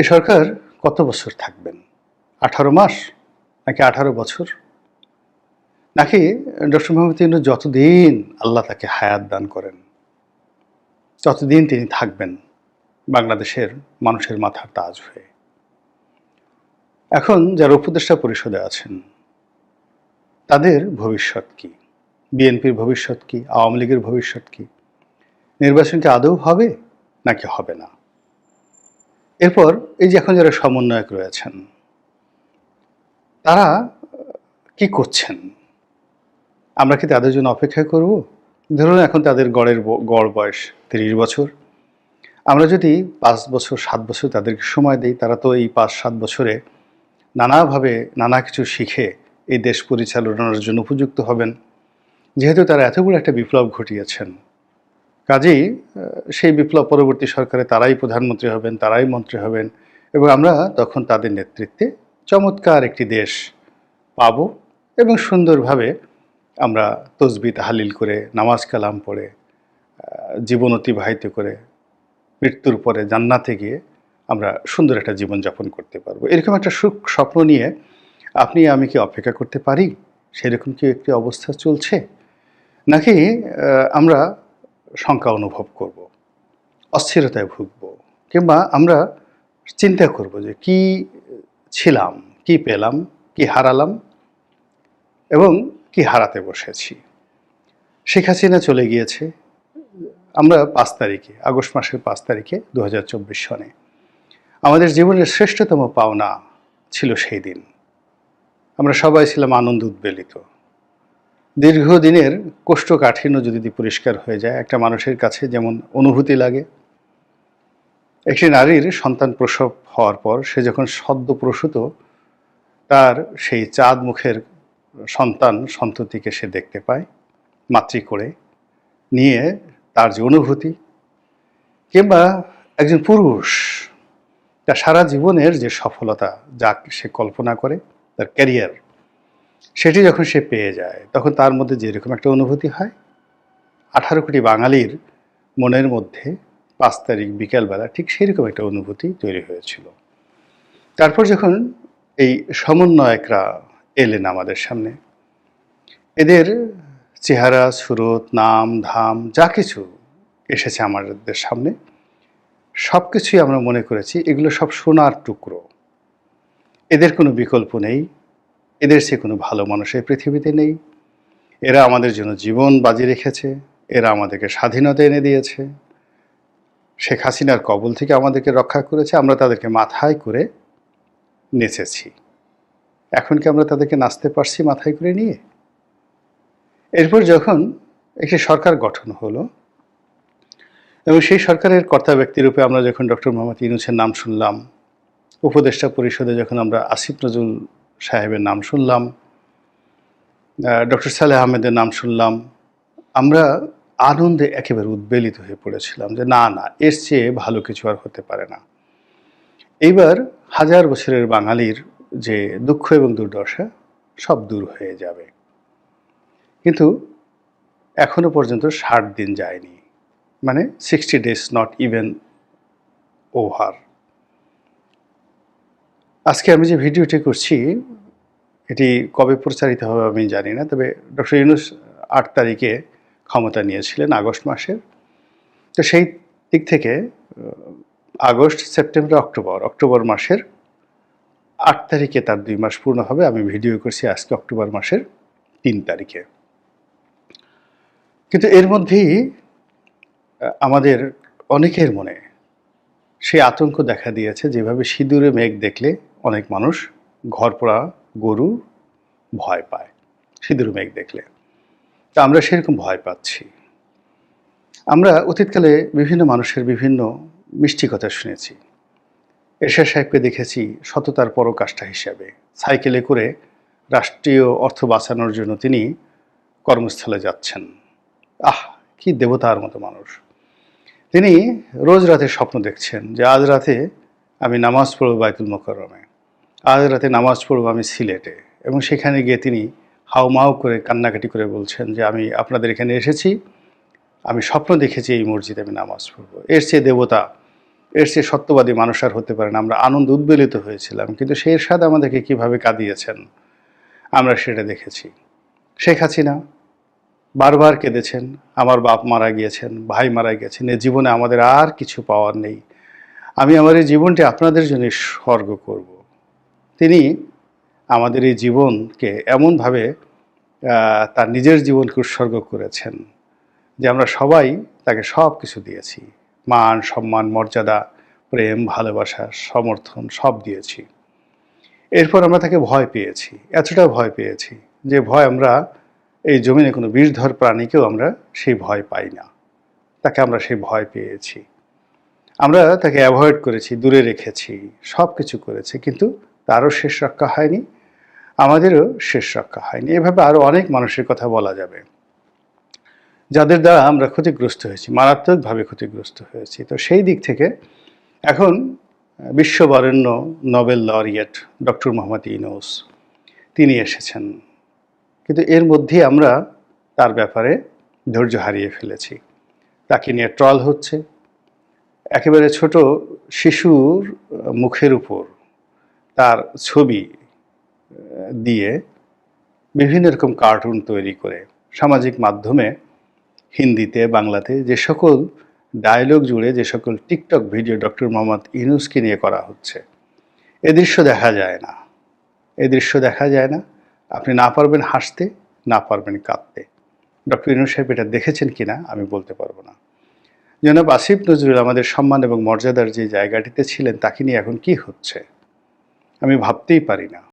এ সরকার কত বছর থাকবেন? আঠারো মাস নাকি আঠারো বছর? নাকি ডক্টর মোহাম্মদ ইউনুস যতদিন আল্লাহ তাকে হায়াত দান করেন ততদিন তিনি থাকবেন, বাংলাদেশের মানুষের মাথার তাজ হয়ে। এখন যারা উপদেষ্টা পরিষদে আছেন, তাদের ভবিষ্যৎ কি? বিএনপির ভবিষ্যৎ কি? আওয়ামী লীগের ভবিষ্যৎ কি? নির্বাচন কি আদৌ হবে নাকি হবে না? এরপর এই যে এখন যারা সমন্বয়ক রয়েছেন, তারা, কি করছেন? আমরা কি তাদের জন্য অপেক্ষা করব? ধরুন এখন তাদের গড়ের গড় বয়স তিরিশ বছর। আমরা যদি পাঁচ বছর, সাত বছর তাদেরকে সময় দিই, তারা তো এই পাঁচ, সাত বছরে নানাভাবে নানা কিছু শিখে এই দেশ পরিচালনার জন্য উপযুক্ত হবেন। যেহেতু তারা এত বড় একটা বিপ্লব ঘটিয়েছেন কাজেই সেই বিপ্লব পরবর্তী সরকারে তারাই প্রধানমন্ত্রী হবেন, তারাই মন্ত্রী হবেন এবং আমরা তখন তাদের নেতৃত্বে চমৎকার একটি দেশ পাব এবং সুন্দরভাবে আমরা তসবি তাহালিল করে, নামাজ কালাম পড়ে জীবন অতিবাহিত করে, মৃত্যুর পরে জান্নাতে গিয়ে আমরা সুন্দর একটা জীবনযাপন করতে পারব। এরকম একটা সুখ স্বপ্ন নিয়ে আপনি, আমি কি অপেক্ষা করতে পারি? সেরকম কি একটি অবস্থা চলছে? নাকি আমরা শঙ্কা অনুভব করব, অস্থিরতায় ভুগব, কিংবা আমরা চিন্তা করব যে কি ছিলাম, কি পেলাম, কি হারালাম এবং কি হারাতে বসেছি। শেখ হাসিনা চলে গিয়েছে, আমরা পাঁচ তারিখে, আগস্ট মাসের পাঁচ তারিখে দু হাজার চব্বিশ সনে। আমাদের জীবনের শ্রেষ্ঠতম পাওনা ছিল সেই দিন। আমরা সবাই ছিলাম আনন্দ উদ্বেলিত। দীর্ঘদিনের কোষ্ঠকাঠিন্য যদি পরিষ্কার হয়ে যায়, একটা মানুষের কাছে যেমন অনুভূতি লাগে, একটি নারীর সন্তান প্রসব হওয়ার পর সে যখন সদ্য প্রসূত, তার সেই চাঁদ মুখের সন্তান সন্ততিকে সে দেখতে পায়, মাতৃ করে নিয়ে তার যে অনুভূতি কিংবা একজন পুরুষ, তার সারা জীবনের যে সফলতা যা সে কল্পনা করে, তার ক্যারিয়ার সেটি যখন সে পেয়ে যায়, তখন তার মধ্যে যেরকম একটা অনুভূতি হয়, আঠারো কোটি বাঙালির মনের মধ্যে পাঁচ তারিখ বিকেলবেলা ঠিক সেরকম একটা অনুভূতি তৈরি হয়েছিল। তারপর যখন এই সমন্বয়করা এলেন আমাদের সামনে, এদের চেহারা, সুরত, নাম, ধাম, যা কিছু এসেছে আমাদের সামনে সব কিছুই আমরা মনে করেছি এগুলো সব সোনার টুকরো। এদের কোনো বিকল্প নেই। এদের সে কোনো ভালো মানুষের পৃথিবীতে নেই। এরা আমাদের জন্য জীবন বাজি রেখেছে। এরা আমাদেরকে স্বাধীনতা এনে দিয়েছে। শেখ হাসিনার কবল থেকে আমাদেরকে রক্ষা করেছে। আমরা তাদেরকে মাথায় করে নেচেছি। এখন কি আমরা তাদেরকে নাচতে পারছি মাথায় করে নিয়ে? এরপর যখন একটি সরকার গঠন হলো এবং সেই সরকারের কর্তা ব্যক্তিরূপে আমরা যখন ডক্টর মোহাম্মদ ইউনুসের নাম শুনলাম, উপদেষ্টা পরিষদে যখন আমরা আসিফ নজরুল সাহেবের নাম শুনলাম ডক্টর সালেহ আহমেদের নাম শুনলাম। আমরা আনন্দে একেবারে উদ্বেলিত হয়ে পড়েছিলাম যে না না, এর চেয়ে ভালো কিছু আর হতে পারে না। এইবার হাজার বছরের বাঙালির যে দুঃখ এবং দুর্দশা, সব দূর হয়ে যাবে। কিন্তু এখনও পর্যন্ত ষাট দিন যায়নি। মানে sixty days not even over আজকে আমি যে ভিডিওটি করছি, এটি কবে প্রচারিত হবে আমি জানি না, তবে ডক্টর ইউনুস আট তারিখে ক্ষমতা নিয়েছিলেন, আগস্ট মাসের। তো সেই দিক থেকে, আগস্ট, সেপ্টেম্বর, অক্টোবর অক্টোবর মাসের আট তারিখে তার দুই মাস পূর্ণ হবে, আমি ভিডিও করছি আজকে অক্টোবর মাসের তিন তারিখে। কিন্তু এর মধ্যেই, আমাদের অনেকের মনে সেই আতঙ্ক দেখা দিয়েছে, যেভাবে সিঁদুরে মেঘ দেখলে অনেক মানুষ ঘর পোড়া গরু ভয় পায়। সিঁদুর মেঘ দেখলে। তা আমরা সেরকম ভয় পাচ্ছি। আমরা অতীতকালে বিভিন্ন মানুষের বিভিন্ন মিষ্টি কথা শুনেছি। এরশাদ সাহেবকে দেখেছি সততার পরকাষ্ঠা হিসাবে। সাইকেলে করে রাষ্ট্রীয় অর্থ বাঁচানোর জন্য তিনি কর্মস্থলে যাচ্ছেন। আহ, কি দেবতার মতো মানুষ। তিনি রোজ রাতে স্বপ্ন দেখছেন যে আজ রাতে আমি নামাজ পড়ব বাইতুল মোকরমে আজ রাতে নামাজ পড়ব আমি সিলেটে এবং সেখানে গিয়ে তিনি হাউমাউ করে কান্নাকাটি করে বলছেন যে আমি আপনাদের এখানে এসেছি, আমি স্বপ্ন দেখেছি এই মসজিদে আমি নামাজ পড়ব। এর চেয়ে দেবতা, এর চেয়ে সত্যবাদী মানুষ আর হতে পারে না। আমরা আনন্দ উদ্বেলিত হয়েছিলাম, কিন্তু সেই এরশাদ আমাদেরকে কীভাবে কাঁদিয়েছেন, আমরা সেটা দেখেছি। শেখ হাসিনা বারবার কেঁদেছেন, আমার বাপ মারা গিয়েছেন, ভাই মারা গিয়েছেন, এ জীবনে আমাদের আর কিছু পাওয়ার নেই। আমি আমার এই জীবনটি আপনাদের জন্য স্বর্গ করব। তিনি আমাদের এই জীবনকে এমনভাবে তার নিজের জীবনকে উৎসর্গ করেছেন যে আমরা সবাই তাকে সব কিছু দিয়েছি। মান, সম্মান, মর্যাদা, প্রেম, ভালোবাসা, সমর্থন সব দিয়েছি। এরপর আমরা তাকে ভয় পেয়েছি, এতটা ভয় পেয়েছি যে ভয় আমরা এই জমিনে কোনো বিষধর প্রাণীকেও আমরা সেই ভয় পাই না। তাকে আমরা সেই ভয় পেয়েছি। আমরা তাকে অ্যাভয়েড করেছি, দূরে রেখেছি সব কিছু করেছি, কিন্তু তারও শেষ রক্ষা হয়নি, আমাদেরও শেষ রক্ষা হয়নি। এভাবে আরও অনেক মানুষের কথা বলা যাবে। যাদের দ্বারা আমরা ক্ষতিগ্রস্ত হয়েছি, মারাত্মকভাবে ক্ষতিগ্রস্ত হয়েছি। তো সেই দিক থেকে এখন বিশ্ববরেণ্য Nobel laureate doctor Mohammad Yunus তিনি এসেছেন। কিন্তু এর মধ্যে আমরা তার ব্যাপারে ধৈর্য হারিয়ে ফেলেছি। তাকে নিয়ে ট্রল হচ্ছে। একেবারে ছোট শিশুর মুখের উপর তার ছবি দিয়ে বিভিন্ন রকম কার্টুন তৈরি করে সামাজিক মাধ্যমে হিন্দিতে, বাংলাতে যে সকল ডায়লগ জুড়ে যে সকল টিকটক ভিডিও ডক্টর মোহাম্মদ ইউনুসকে নিয়ে করা হচ্ছে। এ দৃশ্য দেখা যায় না। এ দৃশ্য দেখা যায় না। আপনি না পারবেন হাসতে, না পারবেন কাঁদতে। ডক্টর ইউনুস সাহেব এটা দেখেছেন কিনা আমি বলতে পারব না। জনাব আসিফ নজরুল আমাদের সম্মান এবং মর্যাদার যে জায়গাটিতে ছিলেন, তাকে নিয়ে এখন কি হচ্ছে? আমি ভাবতেই পারি না।